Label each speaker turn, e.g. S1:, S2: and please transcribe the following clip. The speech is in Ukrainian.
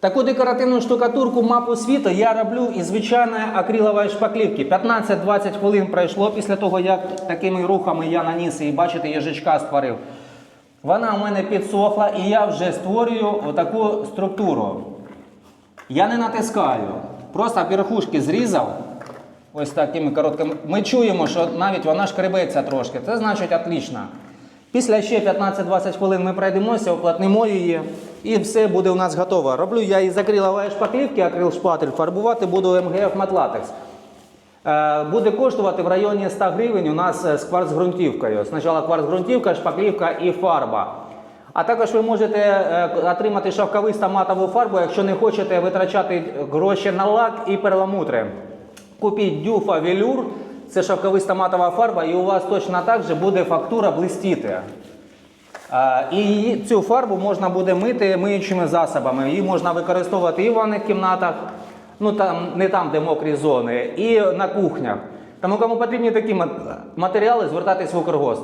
S1: Таку декоративну штукатурку мапу світу я роблю із звичайної акрилової шпаклівки. 15-20 хвилин пройшло після того, як такими рухами я наніс і бачите, їжачка створив. Вона у мене підсохла і я вже створюю отаку структуру. Я не натискаю, просто верхушки зрізав. Ось такими короткими. Ми чуємо, що навіть вона шкребеться трошки. Це значить отлично. Після ще 15-20 хвилин ми пройдемося, оплатнемо її і все буде у нас готово. Роблю я із акрилової шпаклівки, акрил шпатель, фарбувати буду МГФ матлатекс. Е, Буде коштувати в районі 100 гривень у нас е, з кварцґрунтівкою. Спочатку кварцґрунтівка, шпаклівка і фарба. А також ви можете е, отримати шовковисту матову фарбу, якщо не хочете витрачати гроші на лак і перламутри. Купіть дюфа велюр, це шовковиста матова фарба, і у вас точно так же буде фактура блистіти. І цю фарбу можна буде мити миючими засобами. Її можна використовувати і в ванних кімнатах, ну там не там, де мокрі зони, і на кухнях. Тому кому потрібні такі мат- матеріали, звертайтесь в Укргост.